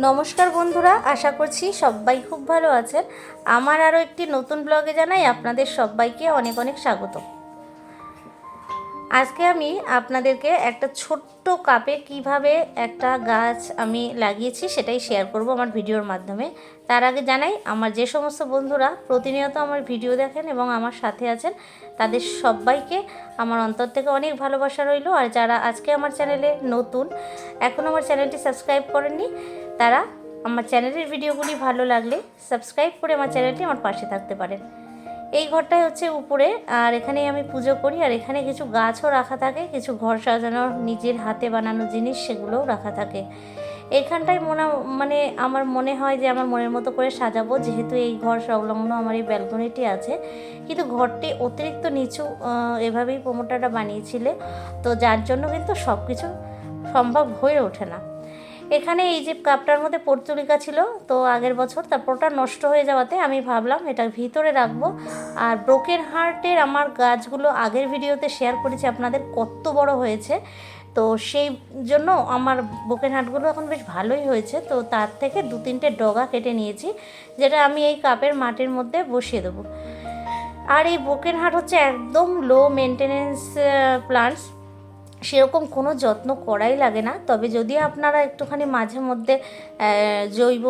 নমস্কার বন্ধুরা, আশা করছি সবাই খুব ভালো আছেন। আমার আরও একটি নতুন ব্লগে জানাই আপনাদের সবাইকে অনেক অনেক স্বাগত। আজকে আমি আপনাদেরকে একটা ছোট্ট কাপে কীভাবে একটা গাছ আমি লাগিয়েছি সেটাই শেয়ার করব আমার ভিডিওর মাধ্যমে। তার আগে জানাই, আমার যে সমস্ত বন্ধুরা প্রতিনিয়ত আমার ভিডিও দেখেন এবং আমার সাথে আছেন, তাদের সবাইকে আমার অন্তর থেকে অনেক ভালোবাসা রইল। আর যারা আজকে আমার চ্যানেলে নতুন, এখন আমার চ্যানেলটি সাবস্ক্রাইব করেননি তারা আমার চ্যানেলের ভিডিওগুলি ভালো লাগলে সাবস্ক্রাইব করে আমার চ্যানেলটি আমার পাশে থাকতে পারেন। এই ঘরটাই হচ্ছে উপরে, আর এখানেই আমি পুজো করি, আর এখানে কিছু গাছও রাখা থাকে, কিছু ঘর সাজানোর নিজের হাতে বানানো জিনিস সেগুলোও রাখা থাকে। এখানটায় মনে মানে আমার মনে হয় যে আমার মনের মতো করে সাজাবো, যেহেতু এই ঘর সংলগ্ন আমার এই ব্যালকনিটি আছে। কিন্তু ঘরটি অতিরিক্ত নিচু এভাবেই প্রমোটারটা বানিয়েছিলে, তো যার জন্য কিন্তু সব কিছু সম্ভব হয়ে ওঠে না। এখানে এই যে কাপটার মধ্যে পর্তুলিকা ছিল, তো আগের বছর তারপর ওটা নষ্ট হয়ে যাওয়াতে আমি ভাবলাম এটা ভিতরে রাখব। আর ব্রোকেন হার্টের আমার গাছগুলো আগের ভিডিওতে শেয়ার করেছি, আপনাদের কত বড় হয়েছে। তো সেই জন্য আমার ব্রোকেন হাটগুলো এখন বেশ ভালোই হয়েছে। তো তার থেকে দু তিনটে ডগা কেটে নিয়েছি, যেটা আমি এই কাপের মাটির মধ্যে বসিয়ে দেবো। আর এই ব্রোকেন হাট হচ্ছে একদম লো মেনটেনেন্স প্লান্টস সেরকম কোনো যত্ন করাই লাগে না। তবে যদি আপনারা একটুখানি মাঝে মধ্যে জৈব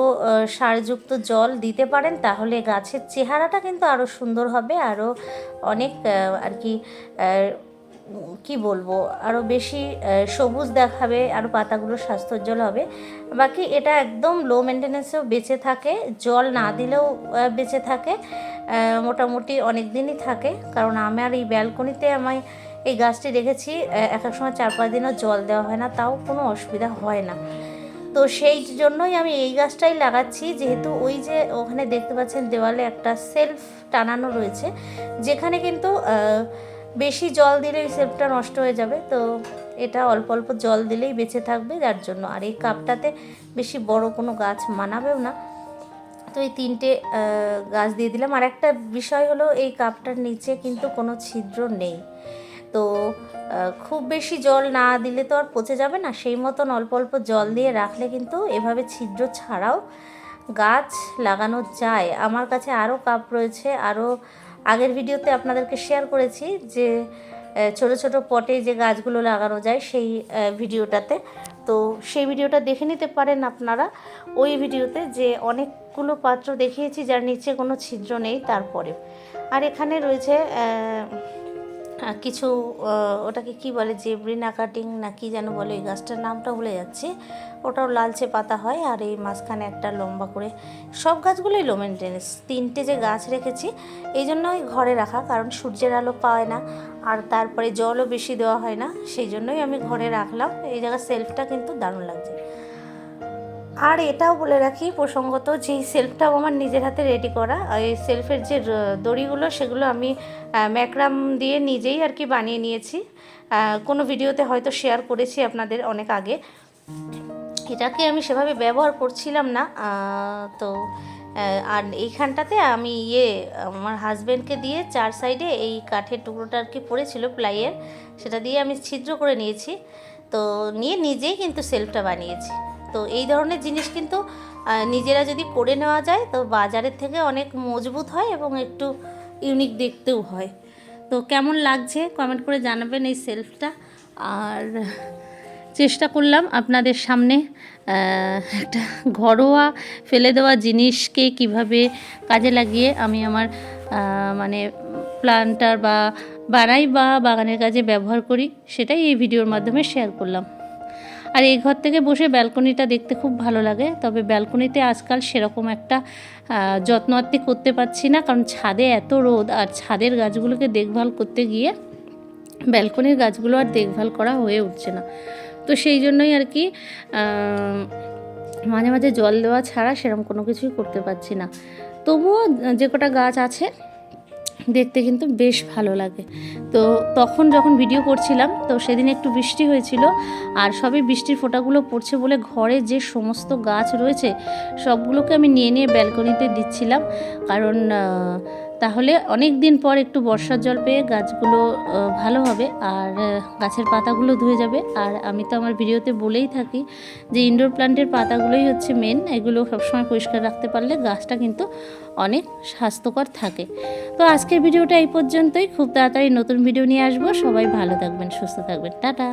সারযুক্ত জল দিতে পারেন তাহলে গাছের চেহারাটা কিন্তু আরও সুন্দর হবে আরও অনেক আর কি কি বলব আরও বেশি সবুজ দেখাবে আরও পাতাগুলো স্বাস্থ্যোজ্জ্বল হবে। বাকি এটা একদম লো মেনটেন্যান্সেও বেঁচে থাকে জল না দিলেও বেঁচে থাকে মোটামুটি অনেক দিনই থাকে। কারণ আমার এই ব্যালকনিতে আমায় এই গাছটি রেখেছি এক এক সময় চার পাঁচ দিনও জল দেওয়া হয় না, তাও কোনো অসুবিধা হয় না। তো সেই জন্যই আমি এই গাছটাই লাগাচ্ছি, যেহেতু ওই যে ওখানে দেখতে পাচ্ছেন দেওয়ালে একটা সেলফ টানানো রয়েছে, যেখানে কিন্তু বেশি জল দিলে সেলফটা নষ্ট হয়ে যাবে, তো এটা অল্প অল্প জল দিলেই বেঁচে থাকবে, যার জন্য। আর এই কাপটাতে বেশি বড় কোনো গাছ মানাবেও না। তো এই তিনটে গাছ দিয়ে দিলাম। আর একটা বিষয় হলো, এই কাপটার নিচে কিন্তু কোনো ছিদ্র নেই। তো খুব বেশি জল না দিলে তো আর পচে যাবে না। সেই মতন অল্প অল্প জল দিয়ে রাখলে কিন্তু এভাবে ছিদ্র ছাড়াও গাছ লাগানো যায়। আমার কাছে আরও কাপ রয়েছে। আরও আগের ভিডিওতে আপনাদেরকে শেয়ার করেছি যে ছোট ছোট পটে যে গাছগুলো লাগানো যায় সেই ভিডিওটাতে। তো সেই ভিডিওটা দেখে নিতে পারেন আপনারা। ওই ভিডিওতে যে অনেকগুলো পাত্র দেখিয়েছি যার নিচে কোনো ছিদ্র নেই তারপরে। আর এখানে রয়েছে কিছু ওটাকে কি বলে, জেব্রিনা কাটিং না কি যেন বলে এই গাছটার নামটা ভুলে যাচ্ছি। ওটাও লালচে পাতা হয় আর এই মাঝখানে একটা লম্বা করে, সব গাছগুলোই লো মেনটেন্স তিনটে যে গাছ রেখেছি, এই জন্যই ঘরে রাখা, কারণ সূর্যের আলো পায় না আর তারপরে জলও বেশি দেওয়া হয় না, সেই জন্যই আমি ঘরে রাখলাম। এই জায়গার সেলফটা কিন্তু দারুণ লাগছে। আর এটাও বলে রাখি প্রসঙ্গত যে সেলফটাও আমার নিজের হাতে রেডি করা, এই সেলফের যে দড়িগুলো, সেগুলো আমি ম্যাক্রাম দিয়ে নিজেই আর কি বানিয়ে নিয়েছি। কোনো ভিডিওতে হয়তো শেয়ার করেছি আপনাদের অনেক আগে। এটাকে আমি সেভাবে ব্যবহার করছিলাম না তো আর এইখানটাতে আমি ইয়ে আমার হাজব্যান্ডকে দিয়ে চার সাইডে এই কাঠের টুকরোটা আর কি পড়েছিল প্লাইয়ের সেটা দিয়ে আমি ছিদ্র করে নিয়েছি। তো নিয়ে নিজেই কিন্তু সেলফটা বানিয়েছি। তো এই ধরনের জিনিস কিন্তু নিজেরা যদি করে নেওয়া যায়, তো বাজারের থেকে অনেক মজবুত হয় এবং একটু ইউনিক দেখতেও হয়। তো কেমন লাগছে কমেন্ট করে জানাবেন এই সেলফটা আর চেষ্টা করলাম আপনাদের সামনে একটা ঘরোয়া ফেলে দেওয়া জিনিসকে কীভাবে কাজে লাগিয়ে আমি আমার মানে প্লান্টার বা বানাই বা বাগানের কাজে ব্যবহার করি, সেটাই এই ভিডিওর মাধ্যমে শেয়ার করলাম। আর এই ঘর থেকে বসে ব্যালকনিটা দেখতে খুব ভালো লাগে, তবে ব্যালকনিতে আজকাল সেরকম একটা যত্ন আত্তি করতে পারছি না, কারণ ছাদে এত রোদ, আর ছাদের গাছগুলোকে দেখভাল করতে গিয়ে ব্যালকনির গাছগুলো আর দেখভাল করা হয়ে উঠছে না। তো সেই জন্যই আর কি মাঝে মাঝে জল দেওয়া ছাড়া সেরকম কোনো কিছুই করতে পারছি না। তবুও যে কটা গাছ আছে দেখতে কিন্তু বেশ ভালো লাগে। তো তখন যখন ভিডিও করছিলাম, তো সেদিন একটু বৃষ্টি হয়েছিল, আর সবই বৃষ্টির ফোঁটাগুলো পড়ছে বলে ঘরে যে সমস্ত গাছ রয়েছে, সবগুলোকে আমি নিয়ে নিয়ে ব্যালকনিতে দিচ্ছিলাম। কারণ তাহলে অনেক দিন পর একটু বর্ষার জল পেয়ে গাছগুলো ভালো হবে আর গাছের পাতাগুলো ধুয়ে যাবে। আর আমি তো আমার ভিডিওতে বলেই থাকি যে ইনডোর প্লান্টের পাতাগুলোই হচ্ছে মেন এগুলো সবসময় পরিষ্কার রাখতে পারলে গাছটা কিন্তু অনেক স্বাস্থ্যকর থাকে। তো আজকের ভিডিওটা এই পর্যন্তই। খুব তাড়াতাড়ি নতুন ভিডিও নিয়ে আসব। সবাই ভালো থাকবেন, সুস্থ থাকবেন। টাটা!